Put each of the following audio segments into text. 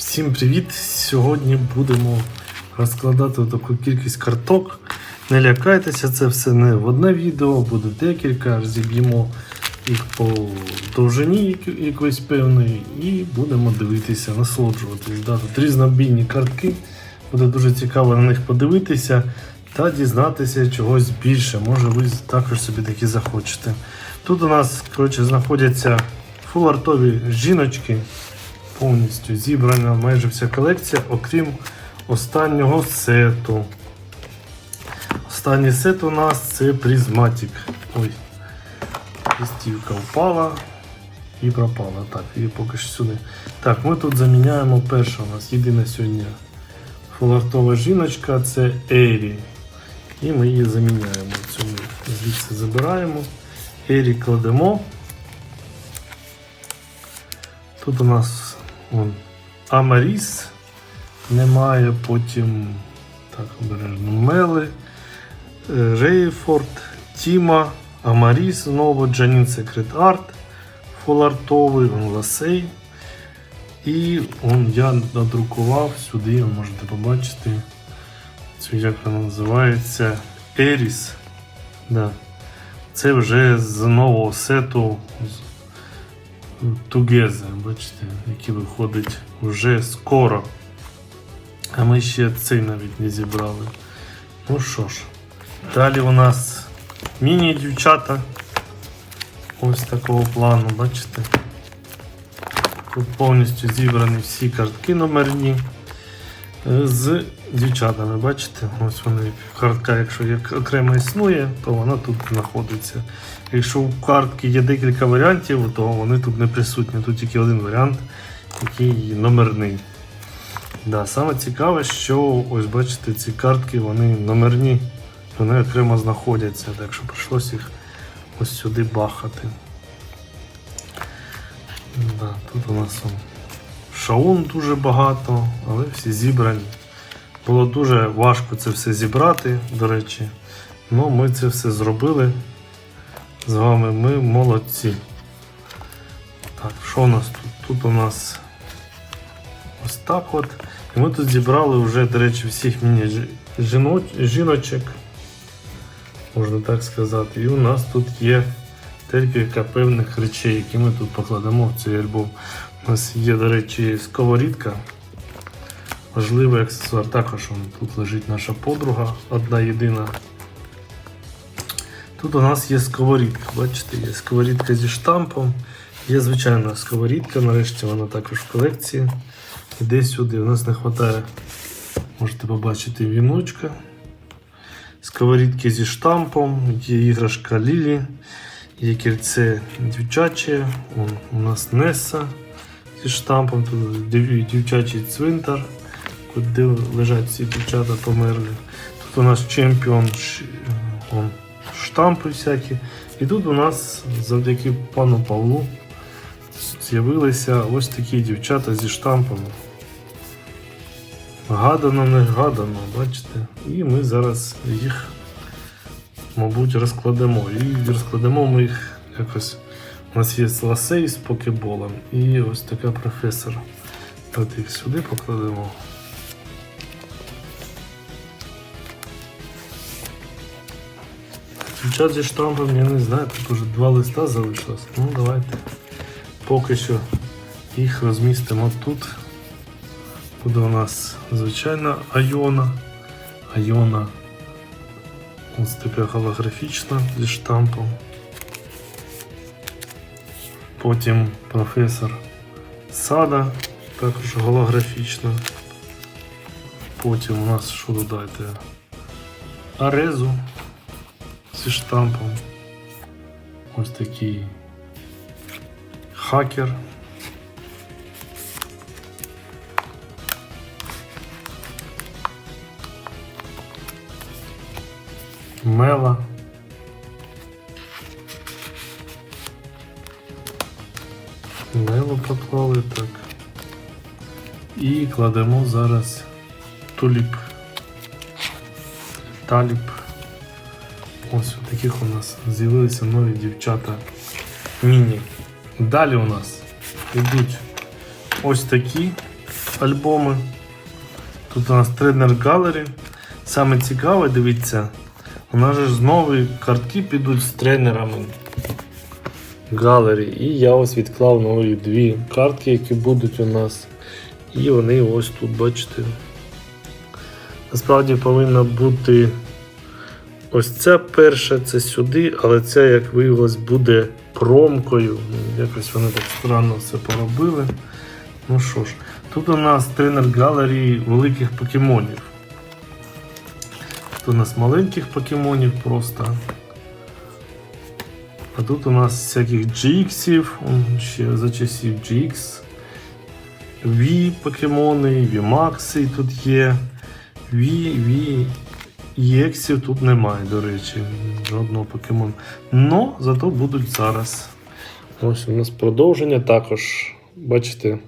Всім привіт! Сьогодні будемо розкладати таку кількість карток. Не лякайтеся, це все не в одне відео, буде декілька, розіб'ємо їх по довжині якоїсь певної і будемо дивитися, насолоджуватись. Да, тут різнобійні картки. Буде дуже цікаво на них подивитися та дізнатися чогось більше. Може ви також собі такі захочете. Тут у нас коротше, знаходяться фулартові жіночки повністю зібрана майже вся колекція, окрім останнього сету. Останній сет у нас це призматик. Ой, листівка впала і пропала. Так, і поки що сюди. Так, ми тут заміняємо перше у нас єдина сьогодні фулартова жіночка це Ері. І ми її заміняємо. Цю звідси забираємо. Ері кладемо. Тут у нас Амаріс немає, потім так, обережно Мели, е, Рейфорд, Тіма, Амаріс, знову Джанін Секрет Арт, Фулартовий, вон Ласей. І он, я надрукував сюди, ви можете побачити, цю, як вона називається, Еріс. Да. Це вже з нового сету. Together, бачите, який виходить вже скоро. А ми ще цей навіть не зібрали. Ну що ж, далі у нас міні-дівчата. Ось такого плану, бачите. Тут повністю зібрані всі картки номерні. е, З дівчатами, бачите, ось вони картка, якщо як окремо існує, то вона тут знаходиться. Якщо у картки є декілька варіантів, то вони тут не присутні. Тут тільки один варіант, який номерний. Да, саме цікаве, що ось бачите, ці картки вони номерні, вони окремо знаходяться, так що прийшлося їх ось сюди бахати. Да, тут у нас шаун дуже багато, але всі зібрані. Було дуже важко це все зібрати, до речі. Ну, ми це все зробили з вами. Ми молодці. Так, що у нас тут? Тут у нас ось так от. І ми тут зібрали вже, до речі, всіх міні жіночок, можна так сказати. І у нас тут є декілька певних речей, які ми тут покладемо в цей альбом. У нас є, до речі, сковорідка. Важливий аксесуар. Також тут лежить наша подруга, одна єдина. Тут у нас є сковорідка. Бачите, є сковорідка зі штампом. Є звичайна сковорідка, нарешті вона також в колекції. Іде сюди. У нас не вистачає, можете побачити, віночка. Сковорідки зі штампом, є іграшка Лілі, є кільце дівчаче, у нас Несса зі штампом, тут дів- дівчачий цвинтар, куди лежать ці дівчата померли. Тут у нас чемпіон штампи всякі. І тут у нас завдяки пану Павлу з'явилися ось такі дівчата зі штампами. Гадано, не гадано, бачите? І ми зараз їх, мабуть, розкладемо. І розкладемо ми їх якось. У нас є ласей з покеболом і ось така професор. От їх сюди покладемо. Дівчат зі штампом, я не знаю, тут уже два листа залишилось. Ну давайте. Поки що їх розмістимо тут. Буде у нас звичайна Айона. Айона ось така голографічна зі штампом. Потім професор Сада, також голографічна. Потім у нас що додайте? Арезу зі штампом. Ось такий хакер. Мела. Мело поклали так. І кладемо зараз туліп. Таліп. Ось у таких у нас з'явилися нові дівчата міні. Далі у нас йдуть ось такі альбоми. Тут у нас тренер Галері. Саме цікаве, дивіться, у нас ж нові картки підуть з тренерами Галері. І я ось відклав нові дві картки, які будуть у нас. І вони ось тут, бачите. Насправді повинна бути ось ця перша, це сюди, але ця, як виявилось, буде промкою. Ну, Якось вони так странно все поробили. Ну що ж, тут у нас тренер галерії великих покемонів. Тут у нас маленьких покемонів просто. А тут у нас всяких GX, ще за часів GX. V покемони, V-Max тут є. V, V, EX тут немає, до речі, жодного покемону. Но зато будуть зараз. Ось у нас продовження також. Бачите,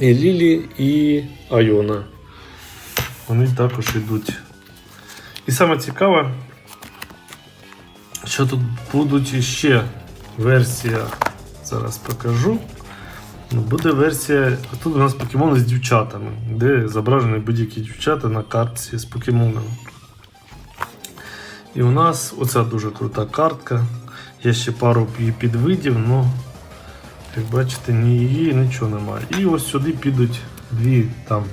і Лілі, і Айона. Вони також йдуть. І саме цікаве, що тут будуть іще версія. Зараз покажу. Буде версія. Тут у нас покемони з дівчатами, де зображені будь-які дівчата на картці з покемонами. І у нас оця дуже крута картка. Є ще пару її підвидів, але як бачите, ні її, нічого немає. І ось сюди підуть дві там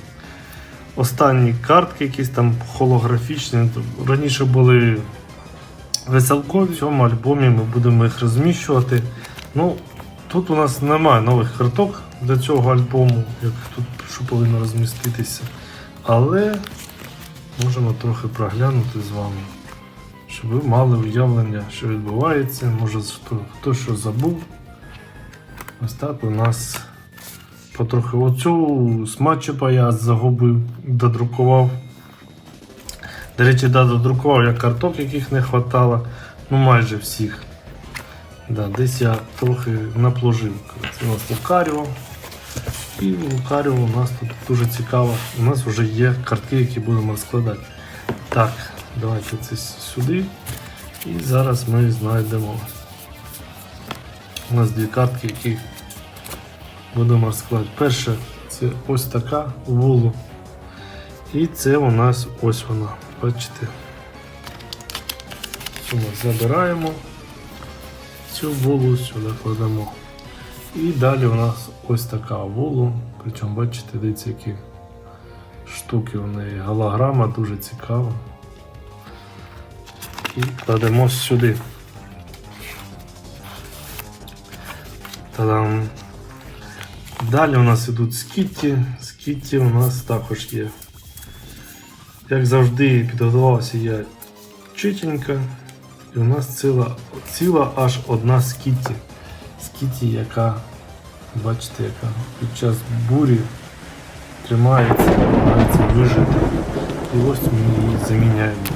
останні картки, якісь там холографічні. Раніше були веселкові в цьому альбомі, ми будемо їх розміщувати. Ну, Тут у нас немає нових карток для цього альбому, як тут що повинно розміститися. Але можемо трохи проглянути з вами, щоб ви мали уявлення, що відбувається. Може хто, хто що забув. Ось так у нас потрохи оцю сматчупа я загубив, додрукував. До речі, да, додрукував я карток, яких не вистачало, ну майже всіх. Да, десь я трохи наплужив. Це у нас Лукаріо. І Лукаріо у нас тут дуже цікаво. У нас вже є картки, які будемо розкладати. Так, давайте це сюди. І зараз ми знайдемо. У нас дві картки, які будемо розкладати. Перша це ось така вулу. І це у нас ось вона. Бачите. Цю забираємо цю вулу сюди кладемо. І далі у нас ось така вулу. Причому бачите, дивіться, які штуки у неї. Голограма дуже цікава. І кладемо сюди. Та-дам! Далі у нас ідуть скітті. Скітті у нас також є. Як завжди, підготувався я читенько. І у нас ціла, ціла аж одна скіті. Скіті, яка, бачите, яка під час бурі тримається, намагається вижити. І ось ми її заміняємо.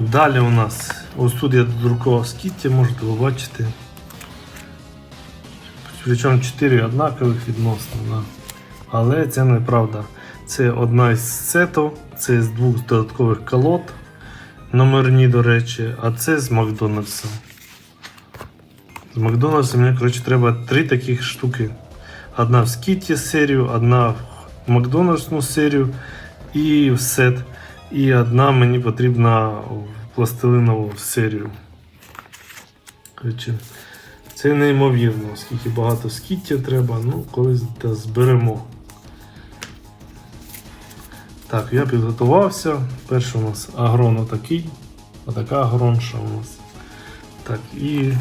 Далі у нас, ось тут я додрукував скітті, можете ви бачити. Причому 4 однакових відносно. Да. Але це неправда. Це одна із сетів, це з двох додаткових колод. Номерні, до речі, а це з Макдональдса. З Макдональдса мені коротше, треба три таких штуки. Одна в скіті серію, одна в Макдональдсну серію і в сет. І одна мені потрібна в пластилинову серію. Це неймовірно, скільки багато скіттів треба, ну колись та зберемо. Так, я підготувався. Перший у нас агрон отакий. Отака агронша у нас. Так, і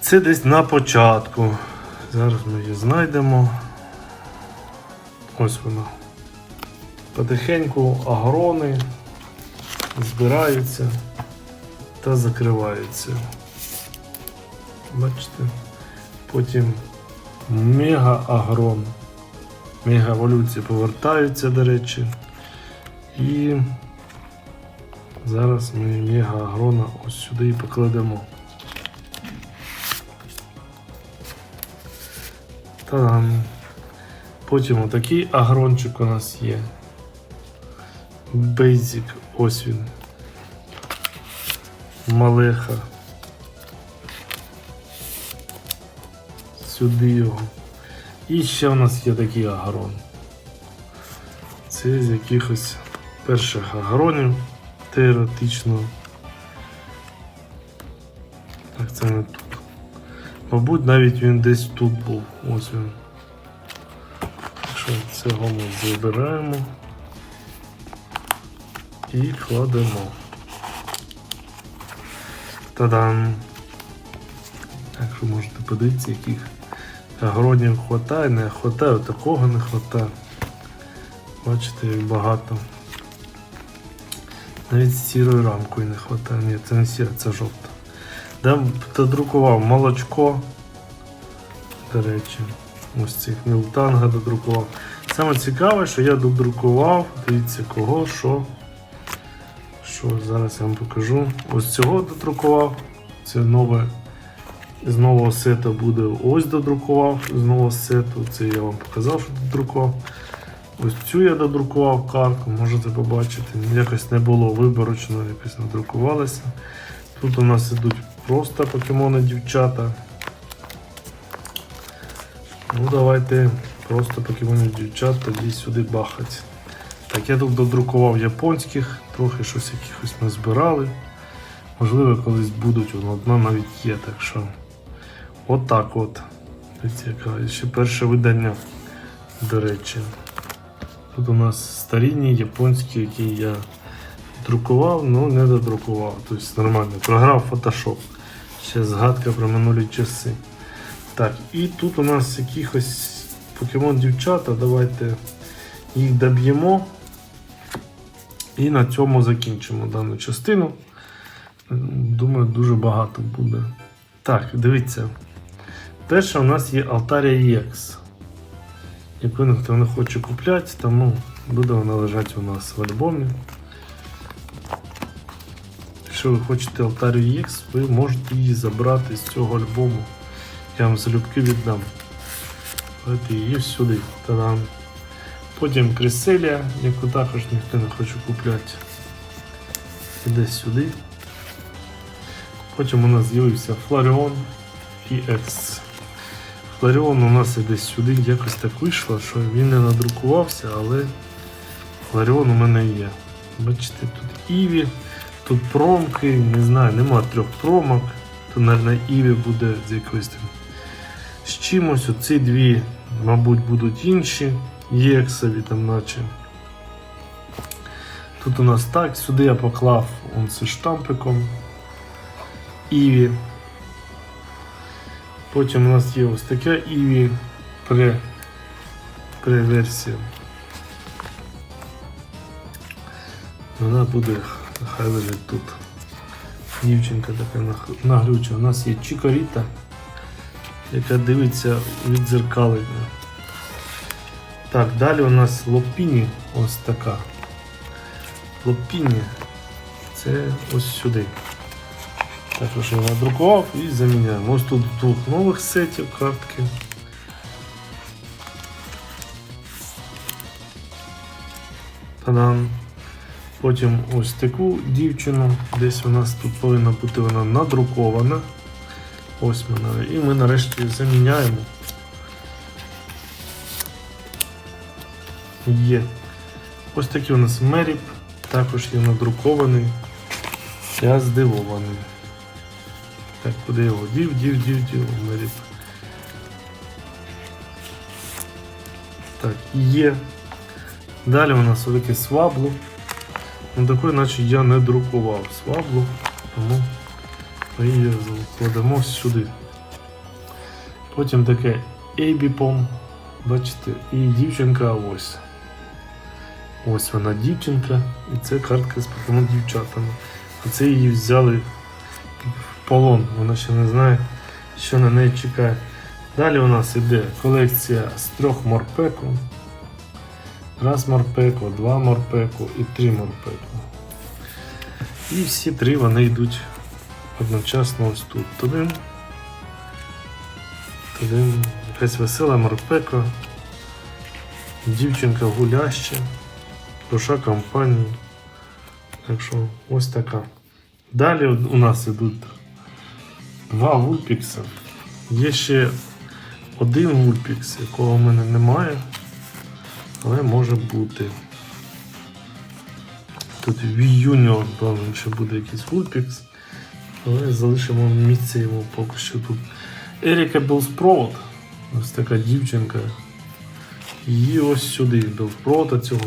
це десь на початку. Зараз ми її знайдемо. Ось вона. Потихеньку агрони збираються та закриваються. Бачите? Потім мега-агрон. Мегаеволюції повертаються, до речі. І зараз ми мега-агрона ось сюди і покладемо. Та-дам. Потім отакий агрончик у нас є. Бейзік, ось він. Малеха. Сюди його. І ще у нас є такий агрон. Це з якихось перших агронів теоретично. Так це не тут. Мабуть, навіть він десь тут був. Ось він. Цього ми забираємо і кладемо. Та-дам! Так що можете подивитися, яких агронів хватає, не хватає, такого не хватає. Бачите, як багато. Навіть сірою рамкою не хватає. Ні, це не сіра, це жовта. Де додрукував молочко. До речі, ось цих мілтанга додрукував. Саме цікаве, що я додрукував, дивіться кого, що. Що зараз я вам покажу. Ось цього додрукував. Це нове. З нового сету буде ось додрукував. З нового сету. Це я вам показав, що додрукував. Ось цю я додрукував картку, можете побачити. Якось не було виборочно, якось надрукувалося. Тут у нас ідуть просто покемони дівчата. Ну давайте просто покемонів дівчат тоді сюди бахать. Так, я тут додрукував японських, трохи щось якихось ми збирали. Можливо, колись будуть, воно одна навіть є, так що. Отак от. Дивіться. Ще перше видання, до речі. Тут у нас старінні японські, які я друкував, але не додрукував. Тобто нормально. Програв Photoshop. Ще згадка про минулі часи. Так, і тут у нас якихось покемон дівчата. Давайте їх доб'ємо. І на цьому закінчимо дану частину. Думаю, дуже багато буде. Так, дивіться. Перше у нас є Altaria EX. Яку ніхто не хоче купляти, тому буде вона лежати у нас в альбомі. Якщо ви хочете Altaria EX, ви можете її забрати з цього альбому. Я вам залюбки віддам. Давайте її сюди. Та-дам. Потім Креселія, яку також ніхто не хоче купляти. Іде сюди. Потім у нас з'явився Фларіон EX. Фларіон у нас іде сюди, якось так вийшло, що він не надрукувався, але Фларіон у мене є. Бачите, тут Іві, тут промки, не знаю, нема трьох промок. То, мабуть, Іві буде з якоюсь там з чимось. Оці дві, мабуть, будуть інші. Єксові там наче. Тут у нас так, сюди я поклав он це штампиком. Іві. Потім у нас є ось така Іві пре, пре-версія. Вона буде, хай лежить тут. Дівчинка така наглюча. У нас є Чікоріта, яка дивиться від дзеркалення. Так, далі у нас Лопіні ось така. Лопіні це ось сюди. Також я надрукував і заміняємо. Ось тут двох нових сетів картки. Та-дам. Потім ось таку дівчину. Десь у нас тут повинна бути вона надрукована. Ось вона. І ми нарешті заміняємо. Є. Ось такий у нас меріп. Також є надрукований. Я здивований. Так, куди його? Дів, дів, дів, дів, меріп. Так, є. Далі у нас велике свабло. Ну такої наче я не друкував сваблу, тому її кладемо сюди. Потім таке Ейбіпом, бачите, і дівчинка ось. Ось вона дівчинка, і це картка з покемон дівчатами. А це її взяли в полон, вона ще не знає, що на неї чекає. Далі у нас іде колекція з трьох морпеку. Раз морпеку, два морпеку і три морпеку. І всі три вони йдуть одночасно ось тут. Один. Один. Якась весела морпека. Дівчинка гуляща. Душа компанії. Так що ось така. Далі у нас ідуть два вульпікса. Є ще один Вульпікс, якого в мене немає, але може бути. Тут V Junior, певно, ще буде якийсь Вульпікс. Але залишимо місце йому поки що тут. Еріка Білспровод. Ось така дівчинка. І ось сюди Білспровода цього.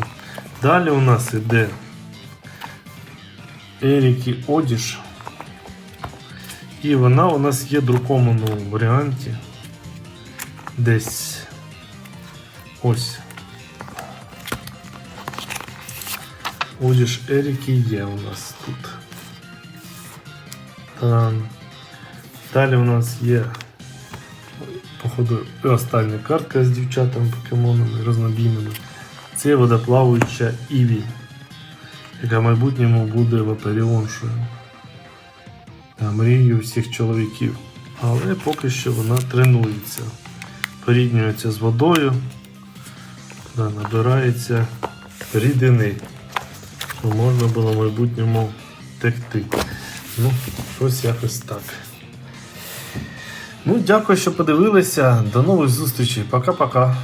Далі у нас іде Еріки Одіш. І вона у нас є в друкованому варіанті. Десь ось. Одіж Еріки є у нас тут. Далі у нас є, походу, остання картка з дівчатами покемонами рознобійними. Це водоплаваюча Іві, яка в майбутньому буде ваперіоншою. Мрією всіх чоловіків. Але поки що вона тренується. Поріднюється з водою, та набирається рідини, щоб можна було в майбутньому текти. Ну, щось якось так. Ну, дякую, що подивилися. До нових зустрічей. Пока-пока.